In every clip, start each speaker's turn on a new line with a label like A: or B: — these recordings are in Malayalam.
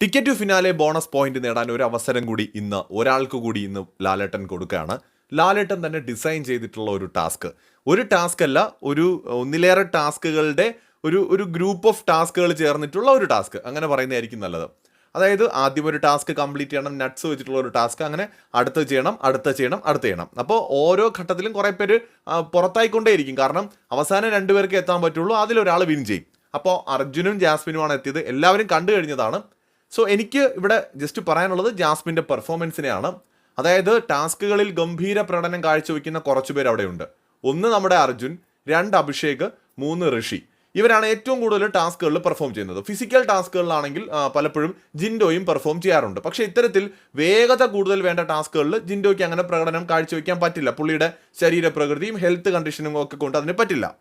A: Ticket to finale bonus point നേടാൻ ഒരു അവസരം കൂടി ഇന്ന് ഒരാൾക്ക് കൂടി ഇന്ന് ലാലേട്ടൻ കൊടുക്കുകയാണ്. ലാലേട്ടൻ തന്നെ ഡിസൈൻ ചെയ്തിട്ടുള്ള ഒരു ടാസ്ക്. ഒരു ടാസ്ക് അല്ല ഒരു ഒന്നിലേറെ ടാസ്കുകളുടെ ഒരു ഒരു ഗ്രൂപ്പ് ഓഫ് ടാസ്കുകൾ ചേർന്നിട്ടുള്ള ഒരു ടാസ്ക്. അങ്ങനെ പറയുന്നതായിരിക്കും നല്ലത്. അതായത് ആദ്യം ഒരു ടാസ്ക് കംപ്ലീറ്റ് ചെയ്യണം നട്ട്സ് വെച്ചിട്ടുള്ള ഒരു ടാസ്ക്. അങ്ങനെ അടുത്ത് ചെയ്യണം അടുത്ത ചെയ്യണം അടുത്ത ചെയ്യണം. അപ്പോൾ ഓരോ ഘട്ടത്തിലും കുറേ പേര് പുറത്തായിക്കൊണ്ടേയിരിക്കും. കാരണം അവസാനം രണ്ടുപേർക്ക് എത്താൻ പറ്റുള്ളൂ അതിലൊരാൾ വിൻ ചെയ്യും. അപ്പോൾ അർജുനും ജാസ്മിനുമാണ് എത്തിയത്. എല്ലാവരും കണ്ടു കഴിഞ്ഞതാണ്. സോ എനിക്ക് ഇവിടെ ജസ്റ്റ് പറയാനുള്ളത് ജാസ്മിന്റെ പെർഫോമൻസിനെയാണ് അതായത് ടാസ്കുകളിൽ ഗംഭീര പ്രകടനം കാഴ്ചവെക്കുന്ന കുറച്ച് പേർ അവിടെയുണ്ട്. ഒന്ന് നമ്മുടെ അർജുൻ രണ്ട് അഭിഷേക് മൂന്ന് ഋഷി. ഇവരാണ് ഏറ്റവും കൂടുതൽ ടാസ്കുകളിൽ പെർഫോം ചെയ്യുന്നത്. ഫിസിക്കൽ ടാസ്കുകളിലാണെങ്കിൽ പലപ്പോഴും ജിൻഡോയും പെർഫോം ചെയ്യാറുണ്ട്. പക്ഷേ ഇത്തരത്തിൽ വേഗത കൂടുതൽ വേണ്ട ടാസ്കുകളിൽ ജിൻഡോയ്ക്ക് അങ്ങനെ പ്രകടനം കാഴ്ചവെക്കാൻ പറ്റില്ല. പുള്ളിയുടെ ശരീരപ്രകൃതിയും ഹെൽത്ത് കണ്ടീഷനും ഒക്കെ കൊണ്ട് അതിന് പറ്റില്ല.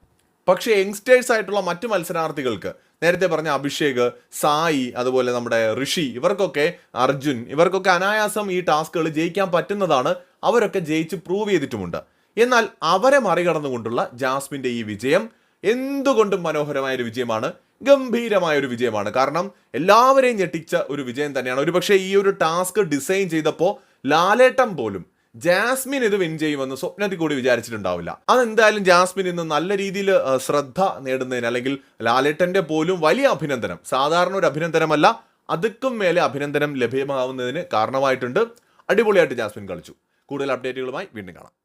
A: പക്ഷേ യങ്സ്റ്റേഴ്സ് ആയിട്ടുള്ള മറ്റു മത്സരാർത്ഥികൾക്ക് നേരത്തെ പറഞ്ഞ അഭിഷേക് സായി അതുപോലെ നമ്മുടെ ഋഷി ഇവർക്കൊക്കെ അർജുൻ ഇവർക്കൊക്കെ അനായാസം ഈ ടാസ്കുകൾ ജയിക്കാൻ പറ്റുന്നതാണ്. അവരൊക്കെ ജയിച്ച് പ്രൂവ് ചെയ്തിട്ടുമുണ്ട്. എന്നാൽ അവരെ മറികടന്നുകൊണ്ടുള്ള ജാസ്മിന്റെ ഈ വിജയം എന്തുകൊണ്ടും മനോഹരമായ ഒരു വിജയമാണ്. ഗംഭീരമായ ഒരു വിജയമാണ്. കാരണം എല്ലാവരെയും ഞെട്ടിച്ച ഒരു വിജയം തന്നെയാണ്. ഒരുപക്ഷെ ഈ ഒരു ടാസ്ക് ഡിസൈൻ ചെയ്തപ്പോൾ ലാലേട്ടം പോലും ജാസ്മിൻ ഇത് വിൻ ചെയ്യുമെന്ന് സ്വപ്നത്തിൽ കൂടി വിചാരിച്ചിട്ടുണ്ടാവില്ല. അതെന്തായാലും ജാസ്മിൻ ഇന്ന് നല്ല രീതിയിൽ ശ്രദ്ധ നേടുന്നതിന് അല്ലെങ്കിൽ ലാലേട്ടന്റെ പോലും വലിയ അഭിനന്ദനം സാധാരണ ഒരു അഭിനന്ദനമല്ല അതുക്കും മേലെ അഭിനന്ദനം ലഭ്യമാവുന്നതിന് കാരണമായിട്ടുണ്ട്. അടിപൊളിയായിട്ട് ജാസ്മിൻ കളിച്ചു. കൂടുതൽ അപ്ഡേറ്റുകളുമായി വീണ്ടും കാണാം.